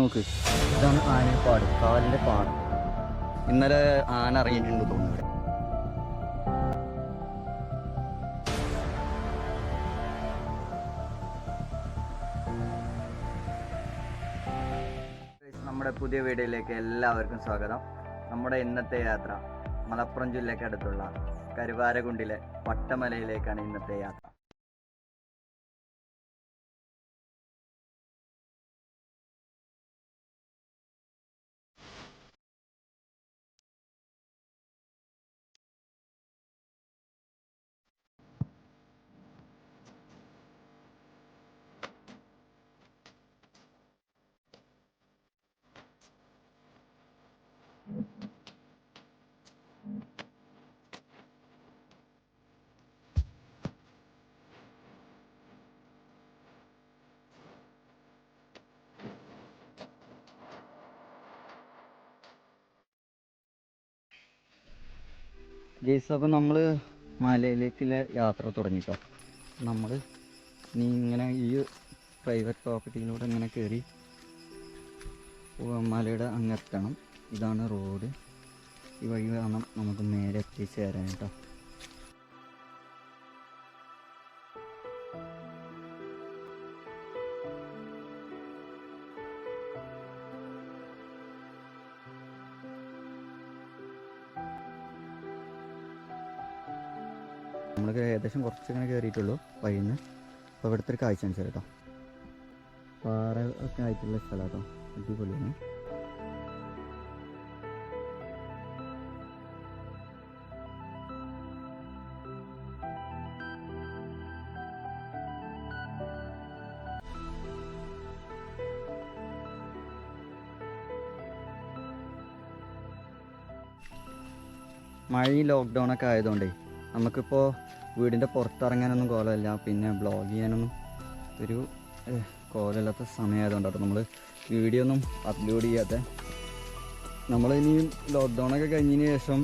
നോക്ക്. ഇതാണ് ആനപ്പാട് കാലിന്റെ പാടം. ഇന്നലെ ആന ഇറങ്ങിയിട്ടുണ്ട് തോന്നുന്നു. നമ്മുടെ പുതിയ വീഡിയോയിലേക്ക് എല്ലാവർക്കും സ്വാഗതം. നമ്മുടെ ഇന്നത്തെ യാത്ര മലപ്പുറം ജില്ലക്കടുത്തുള്ള കരുവാരകുണ്ടിലെ പട്ടമലയിലേക്കാണ് ഇന്നത്തെ യാത്ര. ജയ്സ് അപ്പോൾ നമ്മൾ മലയിലേക്കുള്ള യാത്ര തുടങ്ങിട്ടോ. നമ്മൾ നീ ഇങ്ങനെ ഈ പ്രൈവറ്റ് പ്രോപ്പർട്ടിയിലൂടെ ഇങ്ങനെ കയറി മലയുടെ അങ്ങെത്തണം ഇതാണ് റോഡ് ഈ വഴി വേണം നമുക്ക് നേരെ എത്തിച്ചേരാൻ കേട്ടോ കുറച്ചിങ്ങനെ കയറിയിട്ടുള്ളൂ വഴിയിൽ നിന്ന് അപ്പോൾ ഇവിടുത്തെ ഒരു കാഴ്ച അനുസരിച്ച് കേട്ടോ പാറ ഒക്കെ ആയിട്ടുള്ള സ്ഥലം കേട്ടോ അടിപൊളിയാണ്. മഴ ലോക്ക്ഡൗൺ ഒക്കെ ആയതുകൊണ്ടേ നമുക്കിപ്പോൾ വീടിന്റെ പുറത്തിറങ്ങാനൊന്നും കോലമില്ല. പിന്നെ ബ്ലോഗ് ചെയ്യാനൊന്നും ഒരു കോലമില്ലാത്ത സമയമായതുകൊണ്ട് കേട്ടോ. നമ്മൾ വീഡിയോ ഒന്നും അപ്ലോഡ് ചെയ്യാത്ത നമ്മൾ ഇനിയും ലോക്ക്ഡൗണൊക്കെ കഴിഞ്ഞതിന് ശേഷം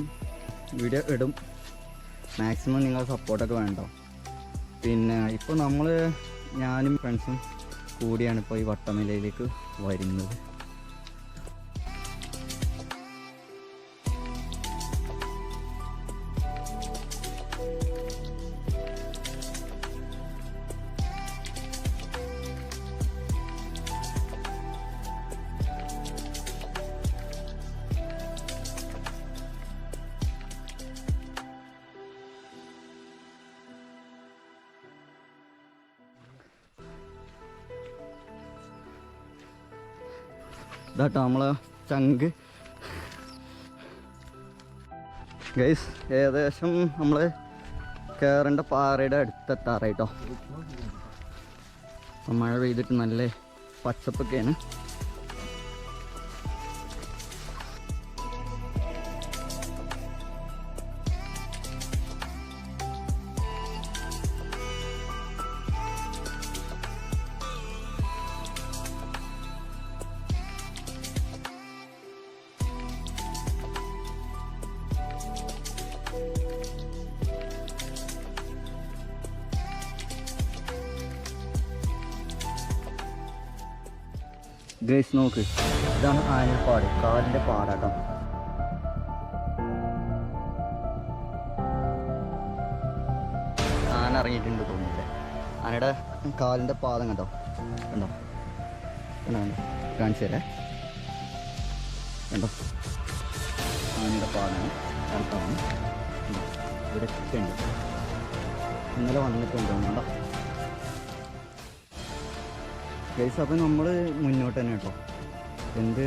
വീഡിയോ ഇടും. മാക്സിമം നിങ്ങൾ സപ്പോർട്ടൊക്കെ വേണ്ടോ പിന്നെ ഇപ്പോൾ നമ്മൾ ഞാനും ഫ്രണ്ട്സും കൂടിയാണ് ഇപ്പോൾ ഈ വട്ടമേലയിലേക്ക് വരുന്നത്. ഇതാട്ടോ നമ്മളെ ചങ്ക്. ഗൈസ് ഏകദേശം നമ്മൾ കയറേണ്ട പാറയുടെ അടുത്തെത്താറായിട്ടോ. മഴ പെയ്തിട്ട് നല്ല പച്ചപ്പൊക്കെയാണ്. ഗൈസ് നോക്ക്. ഇതാണ് ആനപ്പാട് കാലിന്റെ പാടാട്ടം ആന ഇറങ്ങിയിട്ടുണ്ട് തോന്നുന്നില്ല? ആനയുടെ കാലിന്റെ പാദം കണ്ടോ? കണ്ടോ? കണ്ടോ കാണിച്ചു തരാ. കണ്ടോ? ആനയുടെ പാദം. കണ്ടോ? ഇവിടെ ഉണ്ട്. ഇന്നലെ വന്നിട്ടുണ്ട്. കണ്ടോ? ഗൈസ് അപ്പം നമ്മൾ മുന്നോട്ട് തന്നെ കേട്ടോ. എന്ത്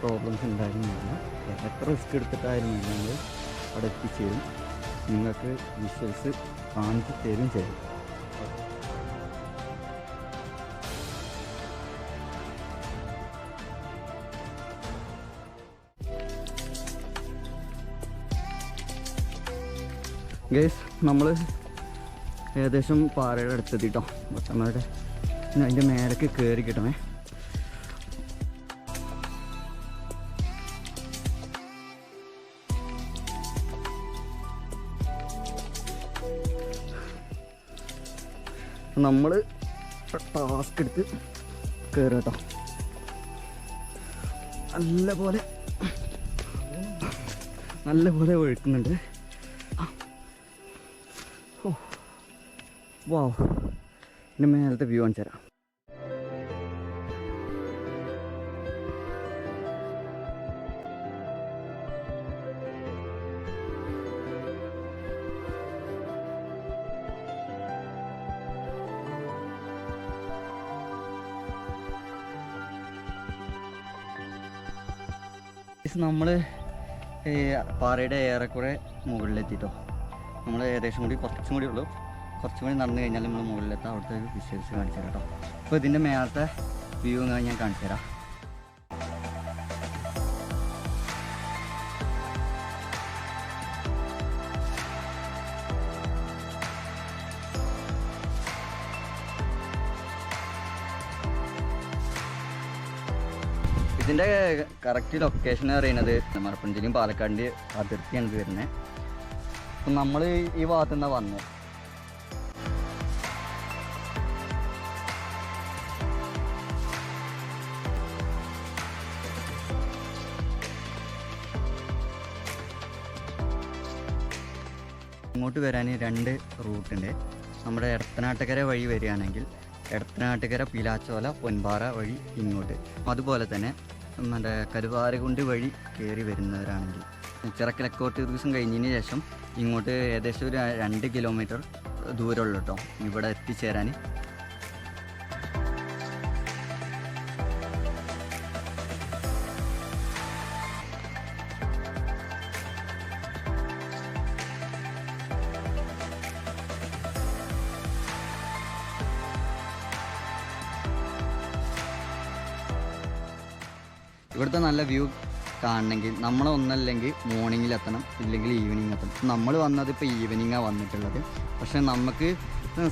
പ്രോബ്ലംസ് ഉണ്ടായിരുന്നില്ല എത്ര റിസ്ക് എടുത്തിട്ടായിരുന്നു നമ്മൾ അവിടെ എത്തിച്ചേരും. നിങ്ങൾക്ക് വിഷ്വൽസ് കാണിച്ചു തരും ചെയ്യും. ഗൈസ് നമ്മൾ ഏകദേശം പാറയുടെ അടുത്തെത്തിട്ടോ ഇനി അതിന്റെ മേലേക്ക് കയറി കിട്ടണേ. നമ്മൾ ടാസ്ക് എടുത്ത് കയറുക കേട്ടോ. നല്ല പോലെ നല്ല പോലെ ഒഴുക്കുന്നുണ്ട് വാ. എന്റെ മേലത്തെ വ്യൂ കാണിച്ചു തരാം നമ്മൾ പാറയുടെ ഏറെക്കുറെ മുകളിലെത്തിട്ടോ. നമ്മൾ ഏകദേശം കൂടി കുറച്ചും കൂടി ഉള്ളൂ. കുറച്ചും കൂടി നടന്നു കഴിഞ്ഞാൽ നമ്മൾ മുകളിലെത്താം. അവിടുത്തെ ഒരു വിഷ്വൽസ് കാണിച്ചു തരാം കേട്ടോ. അപ്പോൾ ഇതിന്റെ മേലത്തെ വ്യൂ ഞാൻ കാണിച്ചു തരാം കറക്റ്റ് ലൊക്കേഷൻ പറയുന്നത് മലപ്പുറം പാലക്കാടിന്റെ അതിർത്തിയാണ് ഇത് വരുന്നത്. അപ്പം നമ്മൾ ഈ ഭാഗത്തു നിന്നാണ് വന്നത് ഇങ്ങോട്ട് വരാൻ രണ്ട് റൂട്ടുണ്ട് നമ്മുടെ എടത്തനാട്ടുകര വഴി വരികയാണെങ്കിൽ എടത്തനാട്ടുകര പിലാച്ചോല പൊൻപാറ വഴി ഇങ്ങോട്ട്. അതുപോലെ തന്നെ മറ്റേ കരുവാരകുണ്ട് വഴി കയറി വരുന്നവരാണെങ്കിൽ. ചിറക്കിലക്കോട്ട് ദിവസം കഴിഞ്ഞതിന് ശേഷം ഇങ്ങോട്ട് ഏകദേശം ഒരു രണ്ട് കിലോമീറ്റർ ദൂരമുള്ളൂ കേട്ടോ ഇവിടെ എത്തിച്ചേരാൻ. ഇവിടുത്തെ നല്ല വ്യൂ കാണണമെങ്കിൽ നമ്മൾ ഒന്നല്ലെങ്കിൽ മോർണിംഗിൽ എത്തണം ഇല്ലെങ്കിൽ ഈവനിങ് എത്തണം. നമ്മൾ വന്നത് ഇപ്പോൾ ഈവനിങ്ങാണ് വന്നിട്ടുള്ളത്. പക്ഷെ നമുക്ക്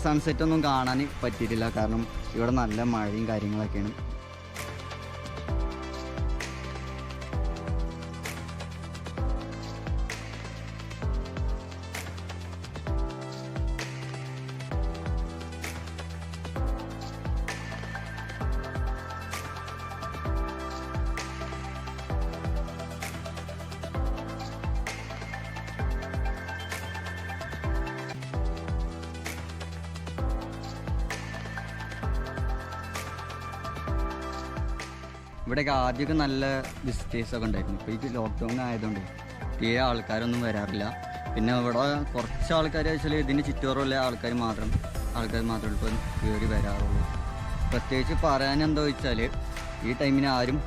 സൺസെറ്റ് ഒന്നും കാണാൻ പറ്റിയിട്ടില്ല. കാരണം ഇവിടെ നല്ല മഴയും കാര്യങ്ങളൊക്കെയാണ്. ഇവിടെയൊക്കെ ആദ്യമൊക്കെ നല്ല വിസിറ്റേഴ്സ് ഒക്കെ ഉണ്ടായിരുന്നു. ഇപ്പോൾ ഈ ലോക്ക്ഡൗൺ ആയതുകൊണ്ട് തീരെ ആൾക്കാരൊന്നും വരാറില്ല. പിന്നെ ഇവിടെ കുറച്ച് ആൾക്കാർ വെച്ചാൽ ഇതിന് ചുറ്റോറുള്ള ആൾക്കാർ മാത്രം ആൾക്കാർ മാത്രമേ ഇപ്പോൾ കയറി വരാറുള്ളൂ. പ്രത്യേകിച്ച് പറയാൻ എന്താ വെച്ചാൽ ഈ ടൈമിന് ആരും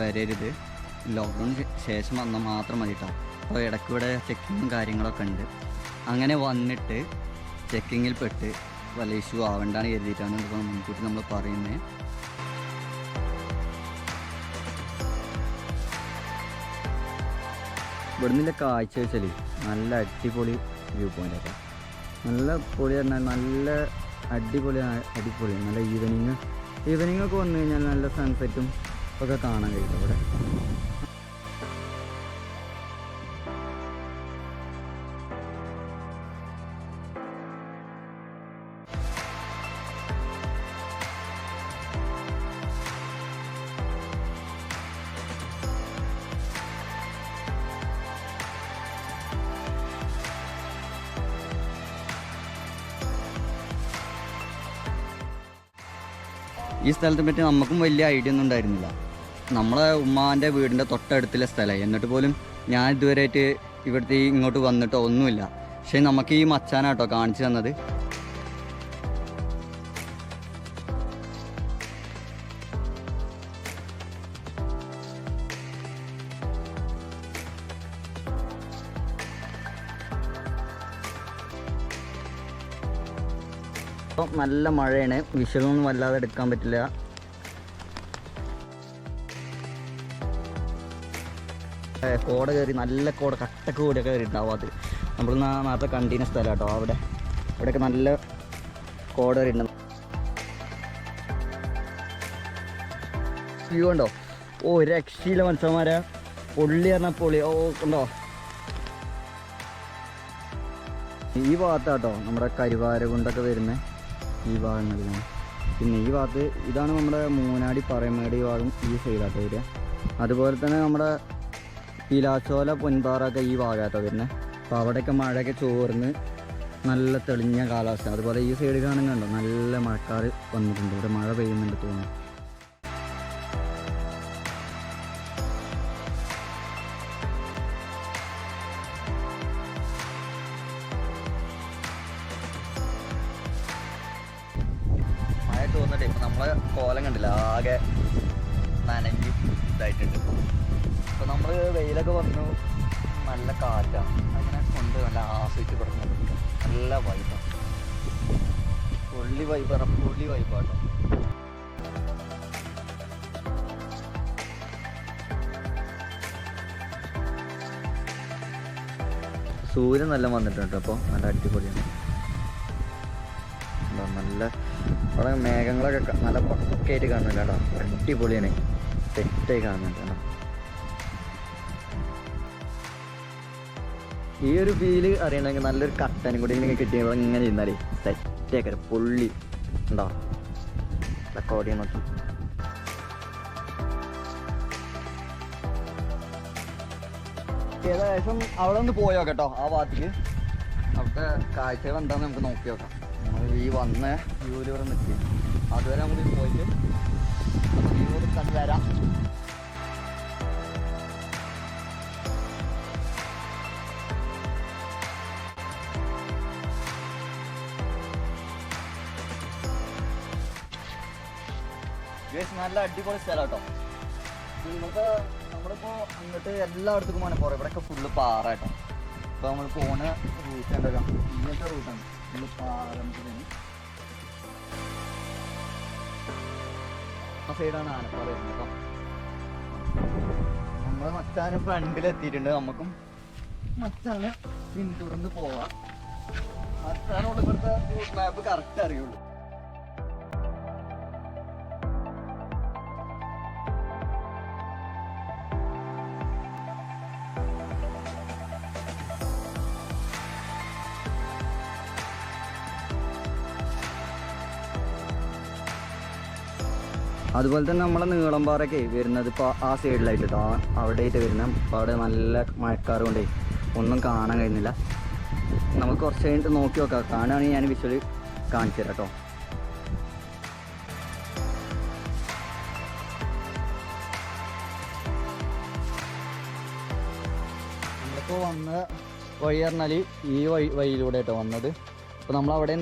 വരരുത്. ലോക്ക്ഡൗൺ ശേഷം വന്നാൽ മാത്രം മതി കേട്ടോ അപ്പോൾ ഇടയ്ക്ക് ഇവിടെ ചെക്കിങ്ങും കാര്യങ്ങളൊക്കെ ഉണ്ട്. അങ്ങനെ വന്നിട്ട് ചെക്കിങ്ങിൽ പെട്ട് വല്ല ഇഷ്യൂ ആവേണ്ടാണ് കരുതിയിട്ടാണ് മുൻകൂട്ടി നമ്മൾ പറയുന്നത് ഇവിടെ നിന്നില്ല കാഴ്ച വെച്ചാൽ നല്ല അടിപൊളി വ്യൂ പോയിന്റ് ആട്ടോ. നല്ല പൊളി പറഞ്ഞാൽ നല്ല അടിപൊളി അടിപൊളി നല്ല ഈവനിങ് ഈവനിങ് ഒക്കെ വന്നു കഴിഞ്ഞാൽ നല്ല സൺസെറ്റും ഒക്കെ കാണാൻ കഴിയും ഇവിടെ ഈ സ്ഥലത്തെ പറ്റി നമുക്കും വലിയ ഐഡിയ ഒന്നും ഉണ്ടായിരുന്നില്ല. നമ്മളെ ഉമ്മാന്റെ വീടിന്റെ തൊട്ടടുത്തുള്ള സ്ഥലമായി എന്നിട്ട് പോലും ഞാൻ ഇതുവരെയായിട്ട് ഇവിടുത്തെ ഇങ്ങോട്ട് വന്നിട്ടോ ഒന്നുമില്ല. പക്ഷേ നമുക്ക് ഈ മച്ചാനാട്ടോ കാണിച്ചു തന്നത്. ഇപ്പം നല്ല മഴയാണ്. വിഷയമൊന്നും വല്ലാതെ എടുക്കാൻ പറ്റില്ല. കോട കയറി നല്ല കോട കട്ടക്ക് കൂടിയൊക്കെ കയറി ഉണ്ടാവും അത് നമ്മൾ നേരത്തെ കണ്ടീന സ്ഥലം കേട്ടോ അവിടെ. അവിടെയൊക്കെ നല്ല കോട കയറിയിട്ടുണ്ട്. വ്യൂ ഉണ്ടോ ഓ രക്ഷയില്ല മനുഷ്യന്മാരെ. പൊള്ളി പറഞ്ഞ പൊളി ഓ ഉണ്ടോ ഈ ഭാഗത്താട്ടോ നമ്മുടെ കരുവാരകുണ്ടൊക്കെ വരുന്ന. ഈ ഭാഗങ്ങളിലാണ് പിന്നെ ഈ ഭാഗത്ത് ഇതാണ് നമ്മുടെ മൂനാടി പറയമേട് ഈ ഭാഗം ഈ സൈഡാട്ടോ വരിക അതുപോലെ തന്നെ നമ്മുടെ പിലാച്ചോല പൊൻപാറൊക്കെ ഈ ഭാഗത്താണ് വരുന്നത് അപ്പോൾ അവിടെയൊക്കെ മഴയൊക്കെ ചോർന്ന് നല്ല തെളിഞ്ഞ കാലാവസ്ഥ. അതുപോലെ ഈ സൈഡ് കാണുന്നുണ്ടോ നല്ല മഴക്കാർ വന്നിട്ടുണ്ട്. ഇവിടെ മഴ പെയ്യുന്നുണ്ട് തോന്നുന്നു. മഴ തോന്നിട്ട് ഇപ്പൊ നമ്മളെ കോലം കണ്ടില്ല? ആകെ നനഞ്ഞ് ഇതായിട്ടുണ്ട്. ഇപ്പൊ നമ്മൾ വെയിലൊക്കെ വന്നു. നല്ല കാറ്റാണ്. അങ്ങനെ കൊണ്ട് നല്ല ആസ്വദിച്ച് പറഞ്ഞു നല്ല വൈബാണ് പുള്ളി വൈബാണ് പുള്ളി വൈബാട്ടോ സൂര്യൻ നല്ല വന്നിട്ടുണ്ട് അപ്പോൾ നല്ല അടിപൊളിയാണ്. അവിടെ മേഘങ്ങളൊക്കെ നല്ല പക്കയായിട്ട് കാണുന്നുണ്ട് കേട്ടോ. അടിപൊളിയാണ്. സെറ്റായി കാണുന്നുണ്ട് കേട്ടോ. ഈ ഒരു ഫീൽ അറിയണമെങ്കിൽ നല്ലൊരു കട്ടനും കൂടി ഇങ്ങനെ കിട്ടിയ ഇങ്ങനെ ഇരുന്നാലേ സെറ്റേക്കര പുള്ളി ഉണ്ടോ? കോടിയെ നോക്കി. ഏകദേശം അവിടെ ഒന്ന് പോയോ കേട്ടോ ആ ഭാഗത്തേക്ക്. അവിടുത്തെ കാഴ്ചകൾ എന്താണെന്ന് നമുക്ക് നോക്കി നോക്കാം. ഈ വന്ന വ്യൂവിൽ നിൽക്കുക അതുവരെ കൂടി പോയിട്ട് വ്യൂ കണ്ടു വരാം. നല്ല അടിപൊളി സ്ഥലം കേട്ടോ. നമുക്ക് നമ്മളിപ്പോ അങ്ങോട്ട് എല്ലായിടത്തേക്കും പോകാൻ പോറ ഇവിടെയൊക്കെ ഫുള്ള് പാറ കേട്ടോ. അപ്പൊ നമ്മൾ പോണ റൂട്ട് ഉണ്ടല്ലോ. ഇങ്ങനത്തെ റൂട്ടാണ് ഫുള്ള് പാറ നമുക്ക് ആ സൈഡാണ് ആനപ്പാറ വരുന്നത് കേട്ടോ നമ്മളെ മച്ചാന് ഫ്രണ്ടിൽ എത്തിയിട്ടുണ്ട് നമുക്കും മച്ചാന് പിന്തുടർന്ന് പോവാം. മച്ചാനോട് ഇവിടുത്തെ മാപ്പ് കറക്റ്റ് അറിയുള്ളൂ. അതുപോലെ തന്നെ നമ്മളെ നീളം പാറയൊക്കെ വരുന്നത് ഇപ്പോൾ ആ സൈഡിലായിട്ട് കേട്ടോ അവിടെ ആയിട്ട് വരുന്നത് അപ്പോൾ അവിടെ നല്ല മഴക്കാറ് കൊണ്ടേ ഒന്നും കാണാൻ കഴിയുന്നില്ല. നമുക്ക് കുറച്ച് കഴിഞ്ഞിട്ട് നോക്കി നോക്കാം. കാണുകയാണെങ്കിൽ ഞാൻ വിശ്വലി കാണിച്ചു തരാം കേട്ടോ. നമ്മളിപ്പോൾ വന്ന വഴി പറഞ്ഞാൽ ഈ വഴി വഴിയിലൂടെ കേട്ടോ വന്നത് അപ്പോൾ നമ്മൾ അവിടെ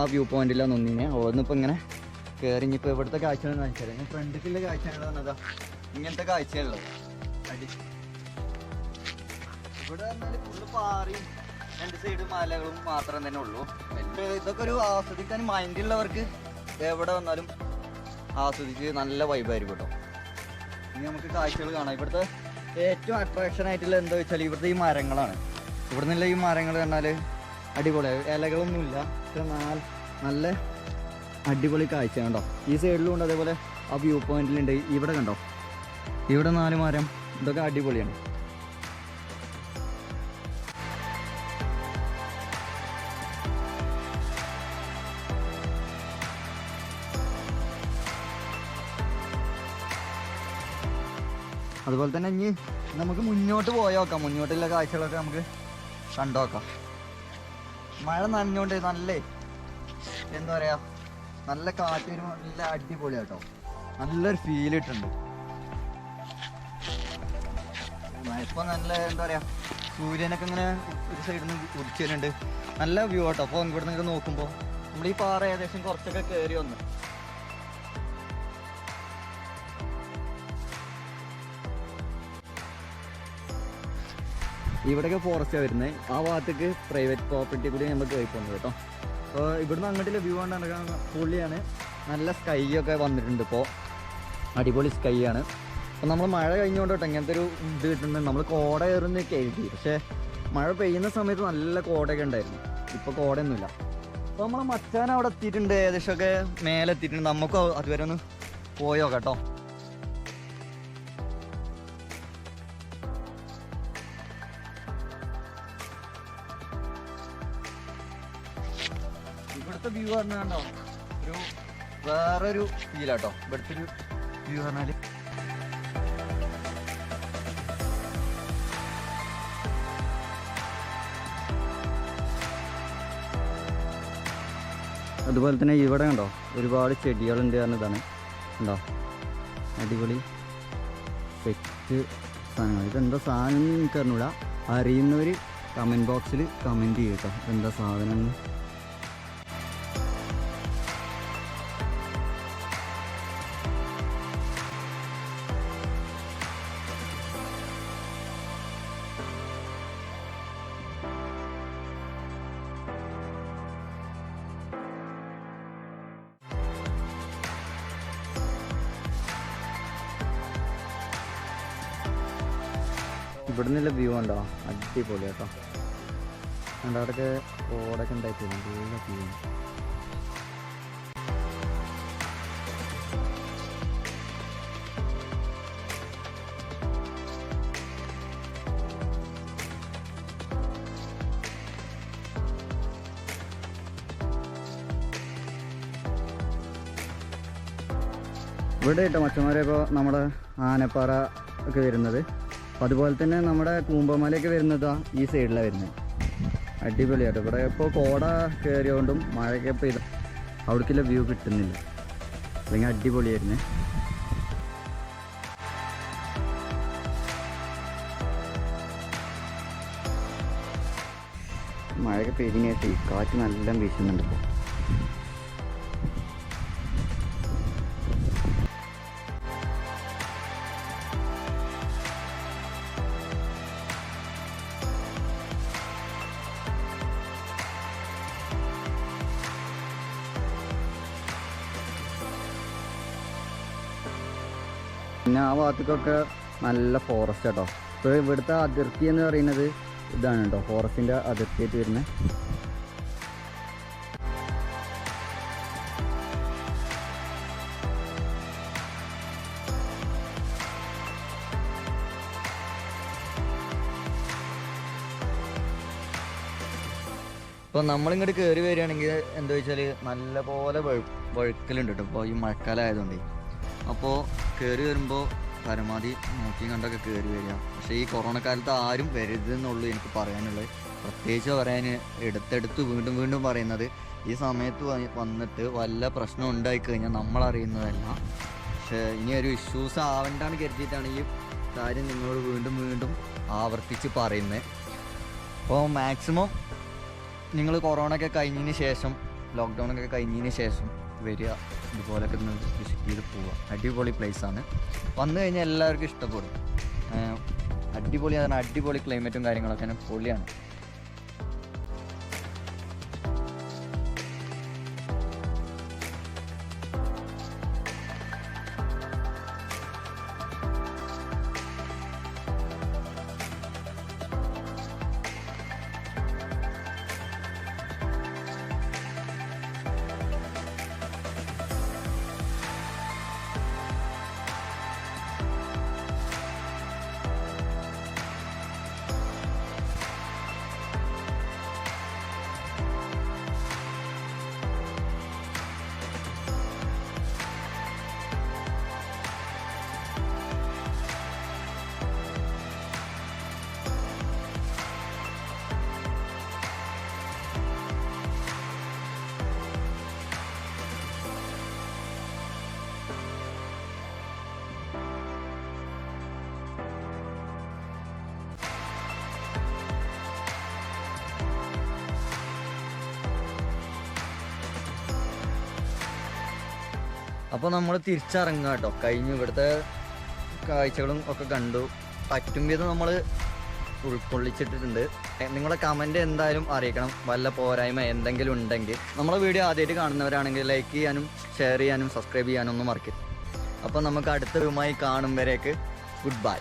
ആ വ്യൂ പോയിന്റിലാണ് നിന്നിനെ. അവിടെ നിന്ന് ഇപ്പോൾ ഇങ്ങനെ കയറി ഇനിയിപ്പോൾ ഇവിടുത്തെ കാഴ്ച കാണിച്ചാൽ ഞാൻ ഫ്രണ്ടിലുള്ള കാഴ്ച പറഞ്ഞതാ. ഇങ്ങനത്തെ കാഴ്ചയുള്ളത് ഇവിടെ ഫുള്ള് പാറയും രണ്ട് സൈഡ് മലകളും മാത്രം തന്നെ ഉള്ളൂ. ഇതൊക്കെ ഒരു ആസ്വദിക്കാൻ മൈൻഡുള്ളവർക്ക് എവിടെ വന്നാലും ആസ്വദിച്ച് നല്ല വൈബായിരിക്കും കേട്ടോ. ഇനി നമുക്ക് കാഴ്ചകൾ കാണാം. ഇവിടുത്തെ ഏറ്റവും അട്രാക്ഷൻ ആയിട്ടുള്ള എന്താ വെച്ചാൽ ഇവിടുത്തെ ഈ മരങ്ങളാണ്. ഇവിടെ നിന്നുള്ള ഈ മരങ്ങൾ കണ്ടാൽ അടിപൊളിയാണ് ഇലകളൊന്നുമില്ല. നല്ല അടിപൊളി കാഴ്ച കണ്ടോ. ഈ സൈഡിലും ഉണ്ട് അതേപോലെ ആ വ്യൂ പോയിന്റിലുണ്ട് ഇവിടെ കണ്ടോ. ഇവിടെ നാല് മരം ഇതൊക്കെ അടിപൊളിയാണ്. അതുപോലെ തന്നെ ഇനി നമുക്ക് മുന്നോട്ട് പോയോക്കാം മുന്നോട്ടുള്ള കാഴ്ചകളൊക്കെ നമുക്ക് കണ്ടോക്കാം മഴ നനഞ്ഞോണ്ട് നല്ലേ എന്താ പറയാ നല്ല കാറ്റ് വരുമ്പോൾ നല്ല അടിപൊളിയാട്ടോ നല്ലൊരു ഫീൽ ഇട്ടുണ്ട് ഇപ്പൊ നല്ല എന്താ പറയാ സൂര്യനൊക്കെ ഇങ്ങനെ ഒരു സൈഡിൽ നിന്ന് ഉദിച്ചിട്ടുണ്ട് നല്ല വ്യൂ ആട്ടോ. അപ്പോൾ ഇവിടെ നിന്ന് നോക്കുമ്പോൾ നമ്മൾ ഈ പാറ ഏകദേശം കുറച്ചൊക്കെ കയറി വന്നു. ഇവിടെയൊക്കെ ഫോറസ്റ്റാണ് വരുന്നത് ആ ഭാഗത്തേക്ക് പ്രൈവറ്റ് പ്രോപ്പർട്ടി കൂടി നമ്മൾ കയറി പോകുന്നത് കേട്ടോ. അപ്പോൾ ഇവിടുന്ന് അങ്ങോട്ടുള്ള വ്യൂ കണ്ടാണ് പുള്ളിയാണ്. നല്ല സ്കൈ ഒക്കെ വന്നിട്ടുണ്ട് ഇപ്പോൾ അടിപൊളി സ്കൈ ആണ്. അപ്പോൾ നമ്മൾ മഴ കഴിഞ്ഞുകൊണ്ട് കേട്ടോ ഇങ്ങനത്തെ ഒരു ഇത് കിട്ടുന്നുണ്ട്. നമ്മൾ കോട കയറുന്നൊക്കെ എഴുതി പക്ഷേ മഴ പെയ്യുന്ന സമയത്ത് നല്ല കോടയൊക്കെ ഉണ്ടായിരുന്നു. ഇപ്പോൾ കോടയൊന്നുമില്ല. അപ്പോൾ നമ്മൾ മച്ചാൻ അവിടെ എത്തിയിട്ടുണ്ട്. ഏകദേശമൊക്കെ മേലെ എത്തിയിട്ടുണ്ട് നമുക്ക് അതുവരെ ഒന്ന് പോയോ കേട്ടോ. ഇവിടുത്തെ വ്യൂ പറഞ്ഞാണ്ടോ ഒരു വേറൊരു ഫീലാട്ടോ ഇവിടുത്തെ ഒരു വ്യൂ പറഞ്ഞാൽ അതുപോലെ തന്നെ ഇവിടെ കണ്ടോ? ഒരുപാട് ചെടികളുണ്ട് പറഞ്ഞതാണ് ഉണ്ടോ അടിപൊളി സെറ്റ് സാധനങ്ങൾ. ഇതെന്താ സാധനം എനിക്കറിഞ്ഞൂടാ. അറിയുന്നവർ കമന്റ് ബോക്സിൽ കമന്റ് ചെയ്യട്ടോ എന്താ സാധനം എന്ന് ഇവിടെ നിന്നുള്ള വ്യൂ ഉണ്ടോ അടിപൊളി കേട്ടോ. കണ്ടോ അവിടെ ഓടൊക്കെ ഉണ്ടായിട്ടുണ്ട്. വ്യൂ ഇവിടെ കേട്ടോ മച്ചന്മാരെ ഇപ്പോൾ നമ്മുടെ ആനപ്പാറ ഒക്കെ വരുന്നത്. അതുപോലെ തന്നെ നമ്മുടെ കൂമ്പമലയൊക്കെ വരുന്നതാ ഈ സൈഡിലാണ് വരുന്നത് അടിപൊളിയായിട്ട് ഇവിടെ ഇപ്പോൾ കോട കയറിയോണ്ടും മഴയൊക്കെ പെയ്ത അവിടേക്കുള്ള വ്യൂ കിട്ടുന്നില്ല. അല്ലെങ്കിൽ അടിപൊളിയായിരുന്നു. മഴയൊക്കെ പെയ്തിനായിട്ട് കാറ്റ് നല്ല വീശുന്നുണ്ട് ഇപ്പോൾ പിന്നെ ആ ഭാഗത്തേക്കൊക്കെ നല്ല ഫോറസ്റ്റ് കേട്ടോ ഇപ്പോൾ ഇവിടുത്തെ അതിർത്തി എന്ന് പറയുന്നത് ഇതാണ് കേട്ടോ ഫോറസ്റ്റിന്റെ അതിർത്തിയായിട്ട് വരുന്നത് ഇപ്പോൾ നമ്മളിങ്ങോട്ട് കയറി വരികയാണെങ്കിൽ എന്താ വെച്ചാൽ നല്ല പോലെ വഴു വഴുക്കലുണ്ട് കേട്ടോ ഇപ്പോൾ ഈ മഴക്കാലം ആയതുകൊണ്ട് അപ്പോൾ കയറി വരുമ്പോൾ പരമാവധി നോക്കി കണ്ടൊക്കെ കയറി വരിക. പക്ഷേ ഈ കൊറോണ കാലത്ത് ആരും വരരുതെന്നുള്ളൂ എനിക്ക് പറയാനുള്ളത്. പ്രത്യേകിച്ച് പറയാൻ എടുത്തെടുത്ത് വീണ്ടും വീണ്ടും പറയുന്നത് ഈ സമയത്ത് വന്നിട്ട് വല്ല പ്രശ്നം ഉണ്ടായി കഴിഞ്ഞാൽ നമ്മൾ അറിയുന്നതല്ല പക്ഷേ ഇനി ഒരു ഇഷ്യൂസ് ആവണ്ടാന്ന് കരുതിയിട്ടാണ് ഈ കാര്യം നിങ്ങളോട് വീണ്ടും വീണ്ടും ആവർത്തിച്ച് പറയുന്നത്. അപ്പോൾ മാക്സിമം നിങ്ങൾ കൊറോണ ഒക്കെ കഴിഞ്ഞതിന് ശേഷം ലോക്ക്ഡൗൺ ഒക്കെ കഴിഞ്ഞതിന് ശേഷം വരിക ഇതുപോലൊക്കെ വിസിറ്റ് ചെയ്ത് പോവുക. അടിപൊളി പ്ലേസാണ് വന്നു കഴിഞ്ഞാൽ എല്ലാവർക്കും ഇഷ്ടപ്പെടും. അടിപൊളി അടിപൊളി ക്ലൈമറ്റും കാര്യങ്ങളൊക്കെ പൊളിയാണ്. അപ്പോൾ നമ്മൾ തിരിച്ചിറങ്ങുക കേട്ടോ കഴിഞ്ഞു ഇവിടുത്തെ കാഴ്ചകളും ഒക്കെ കണ്ടു. പറ്റും വിധം നമ്മൾ ഉൾക്കൊള്ളിച്ചിട്ടുണ്ട് നിങ്ങളുടെ നിങ്ങളെ കമന്റ് എന്തായാലും അറിയിക്കണം. വല്ല പോരായ്മ എന്തെങ്കിലും ഉണ്ടെങ്കിൽ. നമ്മളെ വീഡിയോ ആദ്യമായിട്ട് കാണുന്നവരാണെങ്കിൽ ലൈക്ക് ചെയ്യാനും ഷെയർ ചെയ്യാനും സബ്സ്ക്രൈബ് ചെയ്യാനും ഒന്നും മറക്കരുത്. അപ്പോൾ നമുക്ക് അടുത്ത രൂപമായി കാണും വരേക്ക്. Good bye